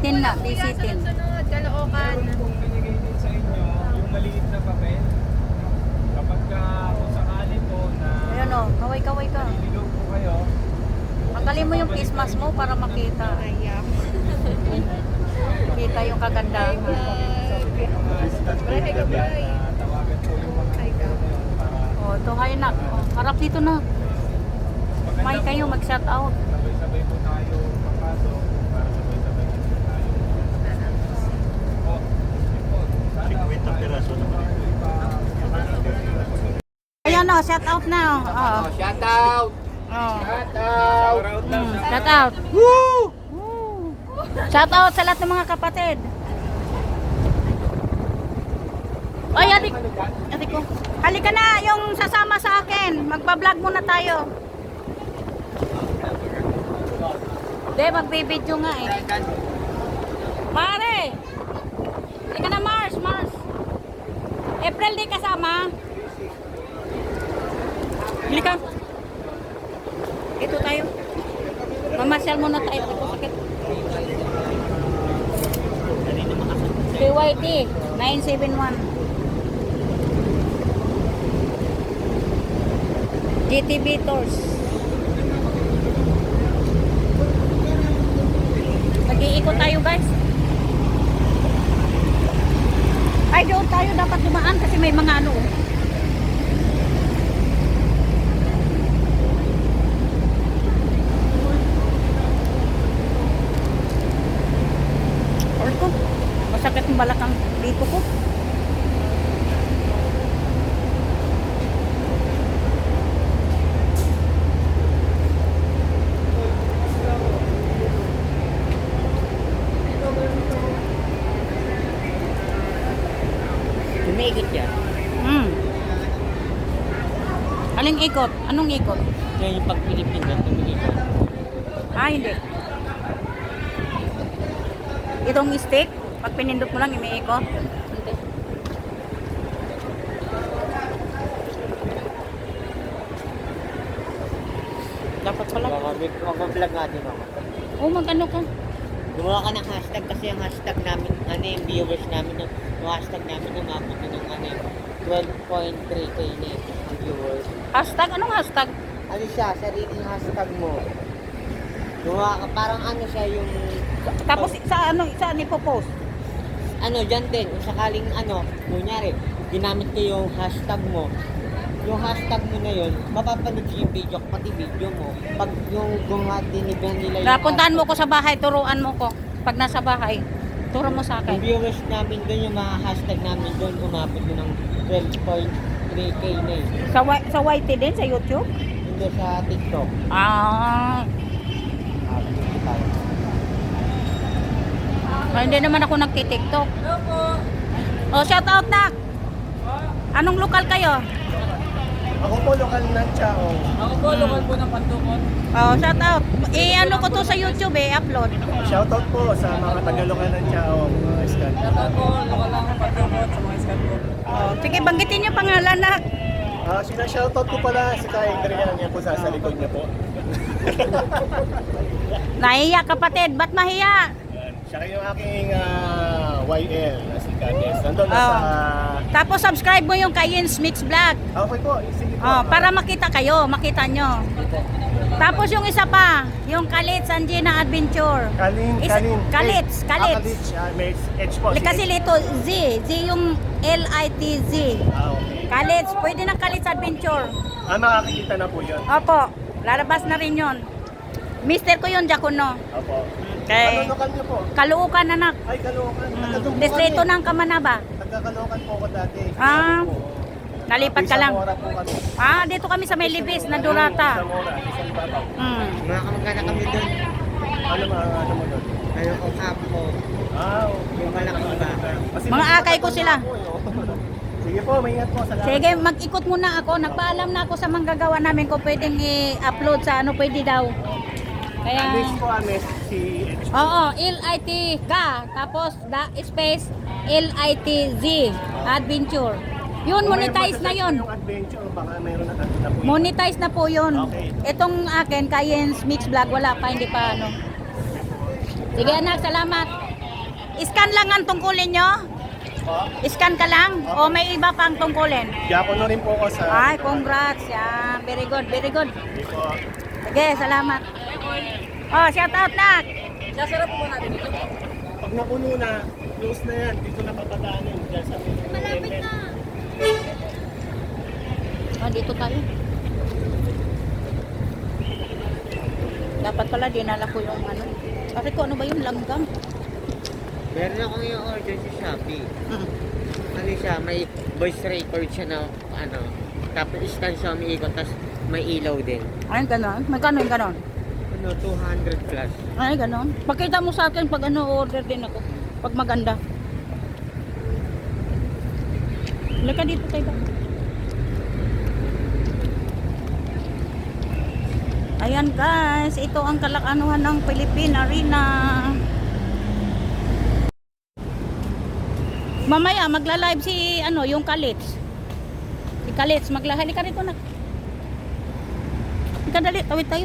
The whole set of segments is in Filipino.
BC10 na, BC10. Sunod-sunod, Caloocan. Meron pong binigay din sa inyo yung maliit na papel. Kapag ka, kung sakali po na Ayan oh, kaway-kaway ka. naliligaw po kayo, Tanggalin mo yung face mask mo para makita. Ayak. Kita yung kagandahan. Ka bray. na tawagan po yung mga Ay, ka. para Oh, ito kayo na. Oh, harap dito na. maganda May kayo mag-shout out. Sabay-sabay po tayo papasok para sabay-sabay po tayo. Po, yun po. Sana 50 piraso naman ito. Ayan oh, shout out na. Oh. Oh. Shout out! Oh. Shout out! Mm, shout out. Woo! Shout out sa lahat ng mga kapatid. Ay, adik. Adik ko. Halika na, yung sasama sa akin. Magpa-vlog muna tayo. Hindi, magbe-video nga eh. Pare! Halika na, Mars. April di kasama. Halika. Ito tayo. Mamasyal muna tayo. Ito sakit. PYT 971. GTB Tours. Mag-iikot tayo guys. Ay, doon tayo kasi may mga ano. oh. Or ko. Masakit yung balakang dito ko. Tumigit yan. Hmm. Aling ikot? Anong ikot? Kaya yung pag pinipindan, tumigit yan. Ah, hindi. Itong stick, pag pinindot mo lang, umiikot. Hindi. Dapat pala. Mag-vlog nga din ako. Oh, mag-ano ka? Gumawa ka ng hashtag kasi yung hashtag namin, ano yung viewers namin, hashtag namin umabot na ng ano yung 12.3k na yun, ang viewers. Hashtag? Anong hashtag? Ano siya, sariling hashtag mo. Gumawa ka, parang ano siya yung, Tapos sa ano, saan ipopost? ano dyan din, kung sakaling ano, kunyari, ginamit ko yung hashtag mo, yung hashtag mo na yun, mapapanood ko yung video, pati video mo. Pag yung gumawa din nila yung Napuntahan mo ko sa bahay, turuan mo ko. Pag nasa bahay, turo mo sa Yung akin. viewers namin doon, yung mga hashtag namin doon, umabot na ng 12.3k na eh. Sa, Y- sa YT din, sa YouTube? Hindi sa TikTok. Ah, Ah, tayo. ah, hindi naman ako nagtitiktok. Oh, shout out na. Anong lokal kayo? Ako po lokal ng Chao. Ako po, lokal po ng Pantukon. Oh, shout out. Eh, ano ko to sa YouTube eh, upload. Shoutout po sa mga taga-lokal ng Chao, mga iskan. Oh, sige, banggitin niyo pangalan na. Ah, sina shoutout ko pala si Kay Adrian niya po sa, sa likod niya po. Nahiya kapatid, ba't mahiya? Yan. Siya yung aking ah, YL na si Kades. Nandun na Oh. sa... Tapos subscribe mo yung kay Yins Mix Vlog. Okay po, sige po. Oh, para makita kayo, makita nyo. Tapos yung isa pa, yung Kalit Sanjina Adventure. Kalin, Isa- Kalin. Kalits, Ah, Kalits. Kalits. Ah, may H po. si Kasi H. lito Z, Z yung L-I-T-Z. Ah, okay. Kalits, pwede ng Kalits Adventure. Ah, makakikita na po yun. Opo, lalabas na rin yun. Mister ko yun, Jacono. Opo. Kay Ano lokal niyo po? Kaluukan anak. Ay, Caloocan. Mm. Distrito ng Kamanaba. Taga-Caloocan po ako dati. Ah, Po. Nalipat ka lang. Samora po kami. Ah, dito kami sa may libis na Durata. Hmm. Mga kamag-anak kami doon. Ano mga ano mo doon? Ano ko kapo. Ah, okay. Yung malaking. Kasi Mga akay ko sila. eh, oh. Sige po, may ingat po. Salamat. Sige, mag-ikot muna ako. Nagpaalam na ako sa manggagawa namin kung pwedeng i-upload sa ano, pwede daw. Kaya, Amis po, Amis. Si H. oo, L-I-T-K, tapos the space L-I-T-Z, adventure. Yun, monetize na yun. Yung adventure, baka mayroon na na po. Monetize na po yun. Okay. Itong akin, Kayen's Mix Vlog, wala pa, hindi pa ano. Sige anak, salamat. Scan lang ang tungkulin nyo? Po. Scan ka lang? O may iba pang tungkulin? Diyakono na rin po ako sa... Ay, congrats. Yan. Very good, very good. Hindi po. Sige, salamat. Oh, shout out nak. Pag napuno na, close na yan. Dito na papadaanin. Malapit na. Oh, dito tayo. Dapat pala dinala ko yung ano. Kasi ko ano ba yung langgam? Meron akong yung order sa Shopee. Mm. Ano siya, may voice record siya na ano. Tapos stand siya umiikot, tapos may ilaw din. Ay, ganon. Magkano yung ganon? Ano, 200 plus. Ay, ganon. Pakita mo sa akin pag ano order din ako. Pag maganda. Laka dito tayo. Ayan guys, ito ang kalakanuhan ng Philippine Arena. Mamaya magla-live si ano, yung Kalits. Si Kalits, magla-hali ka rito na. Ika dali, tawid tayo.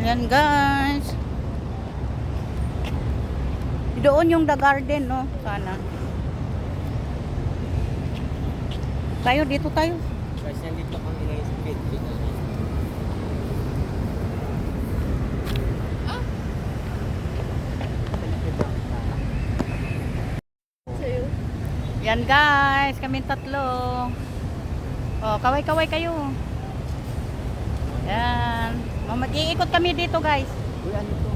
Ayan guys. Doon yung the garden, no? Sana. Tayo, dito tayo. Guys, nandito kami ngayon sa Philippines. Yan guys, kami tatlo. Oh, kaway-kaway kayo. Yan. Mag-iikot kami dito guys. Uy, ano to?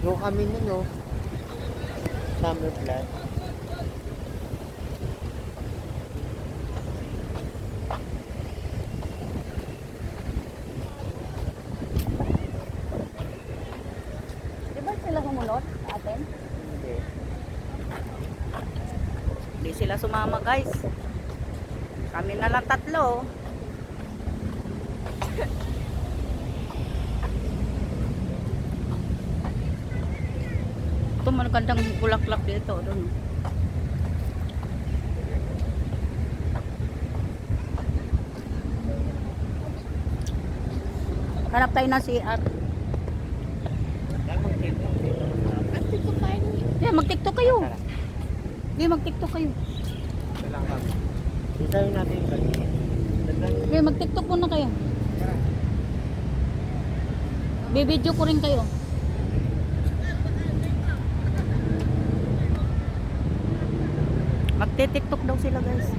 Doon kami nun, no? Summer flat. Di ba sila sa atin? Hindi. Hindi sila sumama guys. Kami na lang tatlo. magandang bulaklak dito. Doon. Hanap tayo na si. Dahil mag-tiktok dito. Yeah, mag-tiktok kayo. Yeah, mag-tiktok kayo. Hintayin natin yung kanina. Yeah, mag-tiktok muna kayo. Bibidyo ko rin kayo. Magte-tiktok daw sila guys.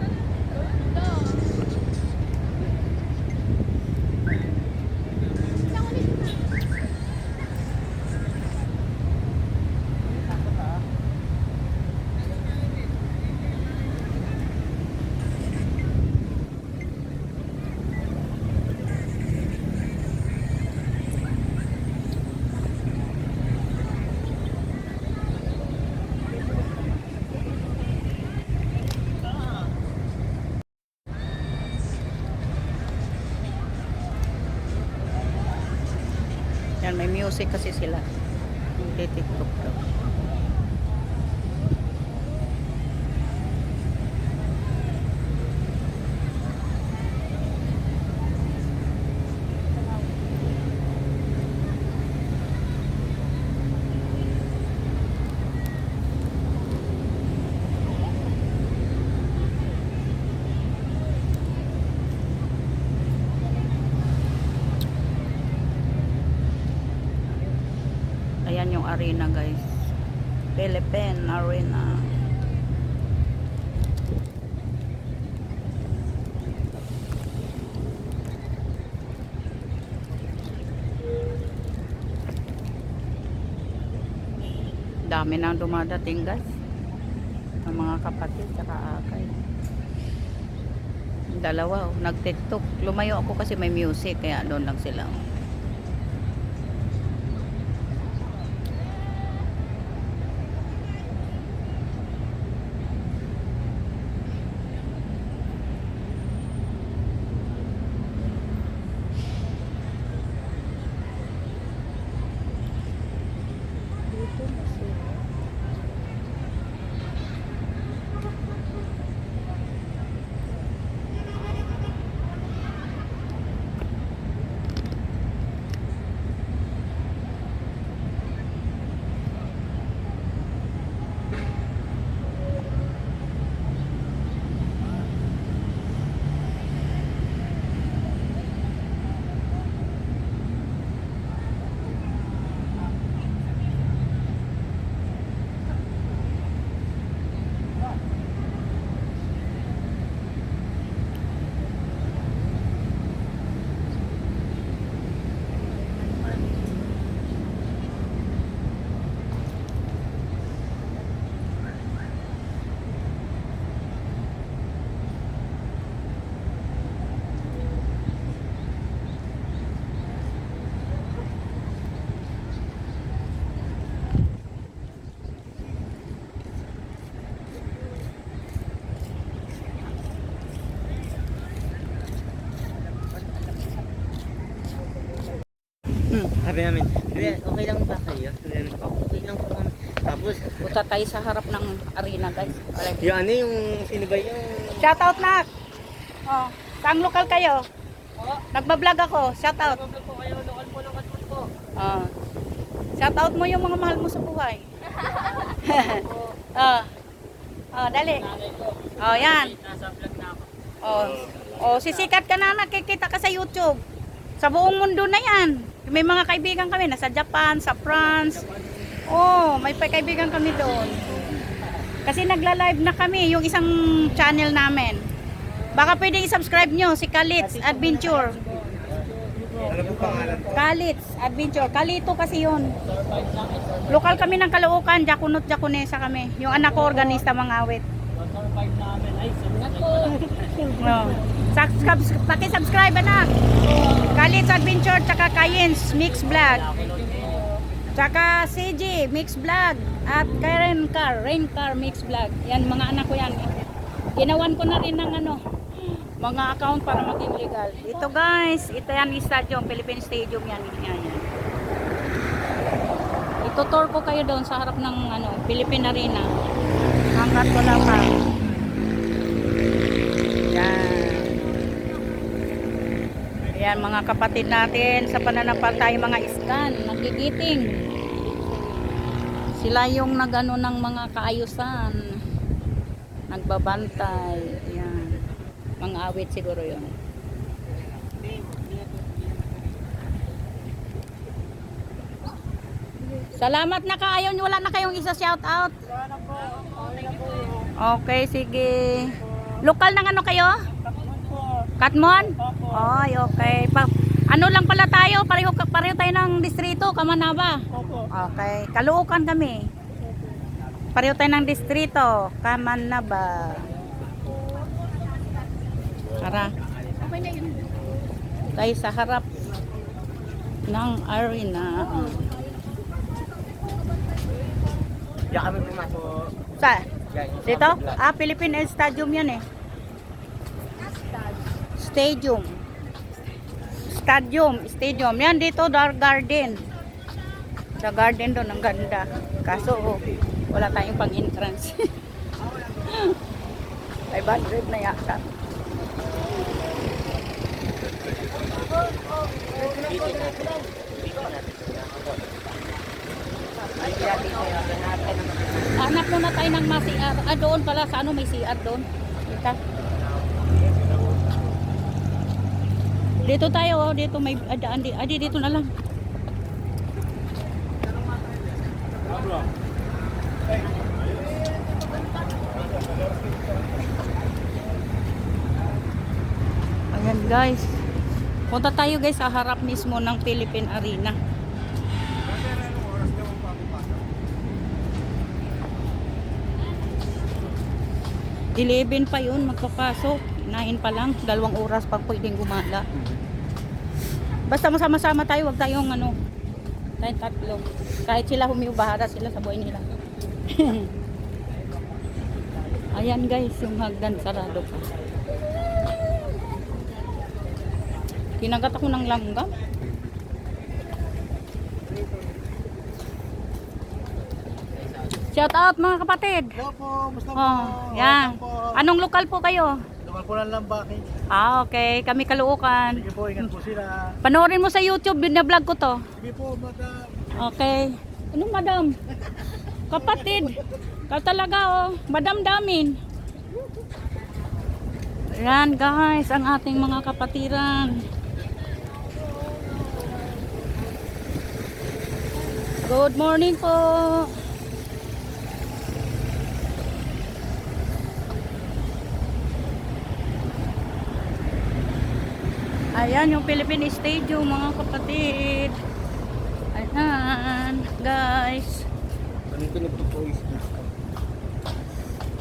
Yan, may music kasi sila. Magte-tiktok daw. Ayan yung arena guys. Philippine Arena. Dami nang dumadating guys. Ang mga kapatid tsaka akay. Dalawa oh, nag-tiktok. Lumayo ako kasi may music kaya doon lang sila. oh. Hmm, sabi namin, "Kuya, okay lang ba kayo? Sabi namin, "Oh, okay lang po kami. Tapos, Punta tayo sa harap ng arena guys. Alay. yung ano yung, sino ba yung... Shout out na. Oh, saang lokal kayo? Nagba-vlog ako. Shout out. Oh. Shout out mo yung mga mahal mo sa buhay. oh. Oh, dali. Oh, yan. Oh. Oh, sisikat ka na nakikita ka sa YouTube. Sa buong mundo na yan. May mga kaibigan kami nasa Japan, sa France. Oh, may kaibigan kami doon. Kasi nagla-live na kami yung isang channel namin. Baka pwede i-subscribe nyo si Kalitz Adventure. Kalitz Adventure. Kalito kasi yun. Lokal kami ng Caloocan, Jakunot, Jaconesa kami. Yung anak ko organista mga awit. No. Subscribe, paki-subscribe anak. Kalitz Adventure tsaka Kayens Mix Vlog. Tsaka CG Mix Vlog at Karen Car, Rain Car Mix Vlog. Yan mga anak ko yan. Ginawan ko na rin ng ano, mga account para maging legal. Ito guys, ito yan stadium, Philippine Stadium yan. yan, yan. Itutour ko kayo doon sa harap ng ano, Philippine Arena. Hanggat wala pa. Yan. Ayan mga kapatid natin sa pananampalataya mga iskan, nagigiting. Sila yung nagano ng mga kaayusan. Nagbabantay. Ayan. Mga awit siguro yun. Salamat na kaayon. Wala na kayong isa shout out. Okay, sige. Lokal ng ano kayo? Katmon? Ay, okay. Pa ano lang pala tayo? Pareho, pareho tayo ng distrito, Kamanaba. Okay. Kaluukan kami. Pareho tayo ng distrito, Kamanaba. Tara. Tayo sa harap ng arena. Diyan kami pumasok. Sa? Diyan, yung sa Dito? Ah, Philippine Stadium yan eh. Stadium. Stadium, stadium. Yan dito, Dark Garden. The garden doon, ang ganda. Kaso, oh, wala tayong pang-entrance. 500 na yata. Hanap muna tayo ng CR. Ah, doon pala. Sa ano may CR doon? Dito. Dito tayo, oh. dito may daan. Adi, adi, dito na lang. Ayan guys. Punta tayo guys sa harap mismo ng Philippine Arena. Eleven pa yun magpapasok. 9 pa lang, dalawang oras pag pwedeng gumala. Basta masama-sama tayo, wag tayong ano, tayong tatlo. Kahit sila humiubahara sila sa buhay nila. Ayan guys, yung hagdan sarado pa. Kinagat ako ng langgam. Shout out mga kapatid. Hello po, musta po? Oh, yan. Po. Anong lokal po kayo? Po lang lambaki. Ah, okay. Kami kaluukan. Sige po, ingat po sila. Panoorin mo sa YouTube, binablog ko to. Sige po, madam. Okay. Ano madam? Kapatid. Ka talaga oh. Madam damin. Yan guys, ang ating mga kapatiran. Good morning po. Ayan yung Philippine Stadium mga kapatid. Ayan, guys.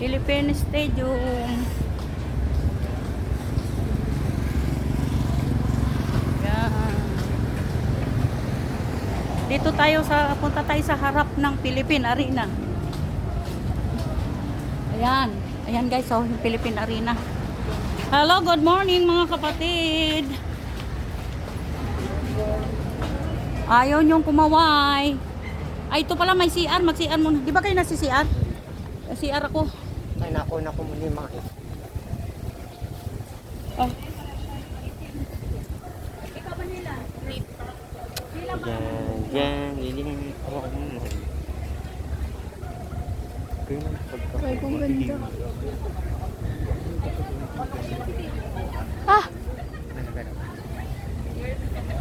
Philippine Stadium. Yan. Dito tayo sa punta tayo sa harap ng Philippine Arena. Ayan. Ayan guys, oh, yung Philippine Arena. Hello, good morning mga kapatid. Ayaw niyong kumaway. Ay, ito pala may CR. Mag-CR muna. Di ba kayo nasi CR? CR ako. Ay, naku muna yung mga Oh. Yan, yan, liling ako mo. Ay, kung ganda. Ah!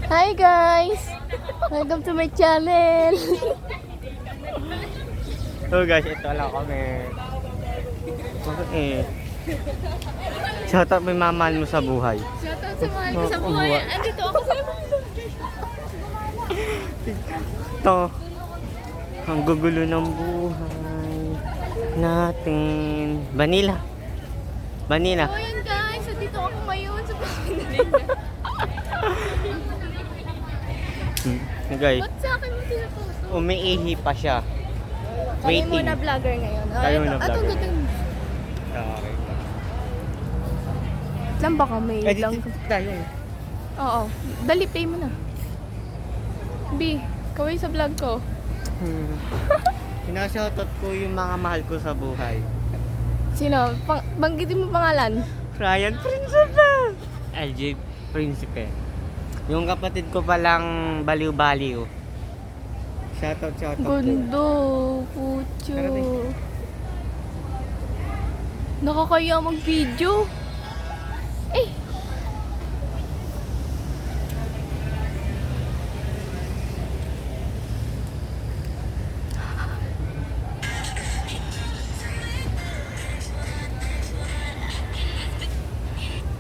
Hi guys! Welcome to my channel! So guys, ito lang kami. Eh? Shoutout may mamahal mo sa buhay. Shoutout sa mahal ko sa Oh, buhay. Andito ako sa Ito, ang gugulo ng buhay natin. Vanilla. Vanilla. So yun guys, andito ako ngayon sa Hmm. Guys, Ba't sa akin mo tinaposto? umiihi pa siya. Kami Waiting. muna vlogger ngayon. Kayo ito- muna Ito, vlogger. ito. Okay. Lang ba kami? Eh, lang. dito tayo eh. Oo. Dali, play mo na. B, kaway sa vlog ko. Hmm. Sinashoutout ko yung mga mahal ko sa buhay. Sino? Pang banggitin mo pangalan. Ryan Principe! LJ Principe. Yung kapatid ko palang baliw-baliw. Shoutout, shoutout. Gundo, Tay. Nakakaya mag-video. Eh,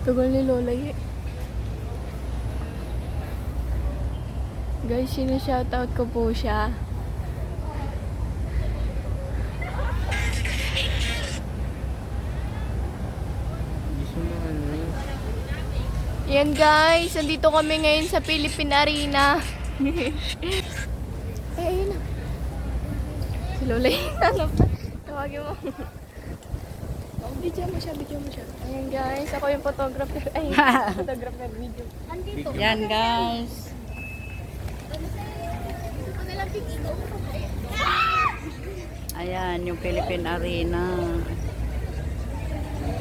Tagal ni Lola eh. Guys, sinashoutout ko po siya. Eh. Yan guys, nandito kami ngayon sa Philippine Arena. Ay, ayun na. Si Lola yung hanap na. Tawagin mo. Oh, video mo siya, video mo siya. Ayan guys, ako yung photographer. Ay, photographer video. Andito. Yan guys. Ayan, yung Philippine Arena.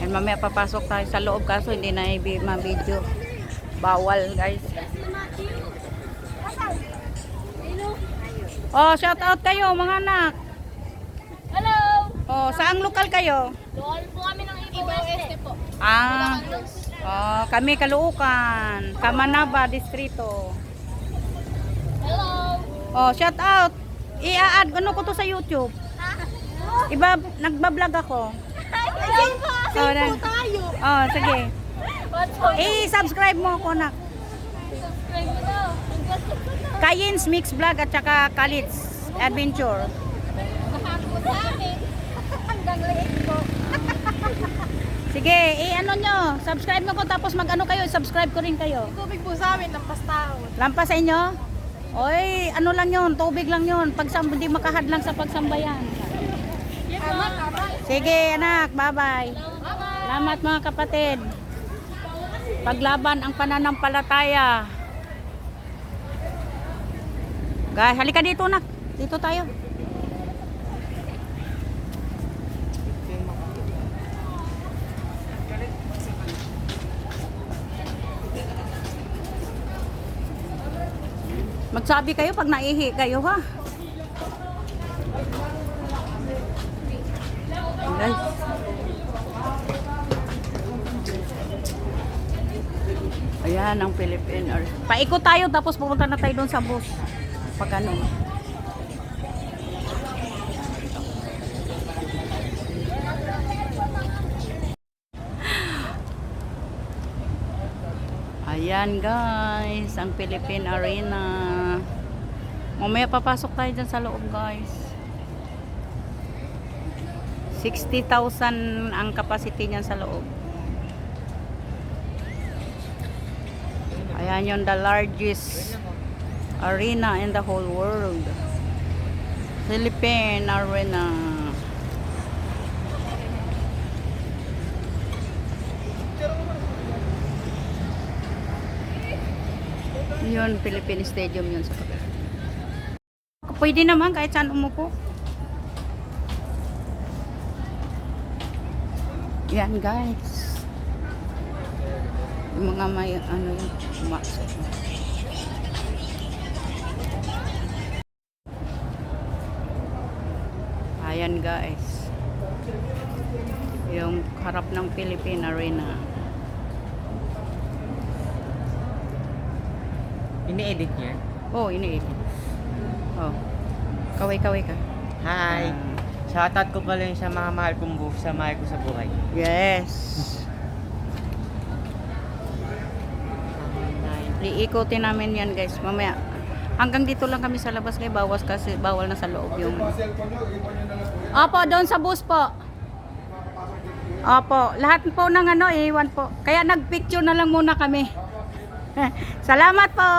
And mamaya papasok tayo sa loob kaso hindi na ma-video. Bawal guys. Oh, shout out kayo mga anak. Hello! Oh, saang lokal kayo? Doon po kami ng Ibaw Este po. Ah, oh, kami Kaluukan, Kamanaba Distrito. Oh, shout out. I-add ano ko to sa YouTube. Iba nagba-vlog ako. Po! Oh, na- tayo! Oh, sige. I-subscribe mo ako na. Subscribe mo daw. Kayins Mix Vlog at saka Kalitz Adventure. Nakako sa. Hanggang ko. Sige, eh ano nyo, subscribe mo ko tapos mag ano kayo, subscribe ko rin kayo. Tubig po sa amin, lampas tao. Lampas sa inyo? Oy, ano lang yun, tubig lang yun. Pag hindi makahadlang sa pagsambayan. Sige anak, bye-bye. Salamat mga kapatid. Paglaban ang pananampalataya. Guys, halika dito nak. Dito tayo. Magsabi kayo pag naihi kayo ha. Guys. Ayan ang Philippine Air. Paikot tayo tapos pupunta na tayo doon sa bus. Pag ano. Ayan guys, ang Philippine Arena. Mamaya papasok tayo dyan sa loob guys. 60,000 ang capacity niyan sa loob. Ayan yung the largest arena in the whole world. Philippine Arena. Yun, Philippine Stadium yun sa kabila. Pwede naman kahit saan umupo. Yan guys. Yung mga may ano yun, umakit. Ayan guys. Yung harap ng Philippine Arena. Ini-edit niya? Oh, ini Oh. Kaway-kaway ka. Hi! Shoutout ko pala yun sa mga mahal kong buhay, sa mahal ko sa buhay. Yes. Iikotin namin yan guys. Mamaya. Hanggang dito lang kami sa labas kay bawas kasi bawal na sa loob yung... Opo, doon sa bus po. Opo, lahat po ng ano, iwan po. Kaya nagpicture na lang muna kami. Salamat po.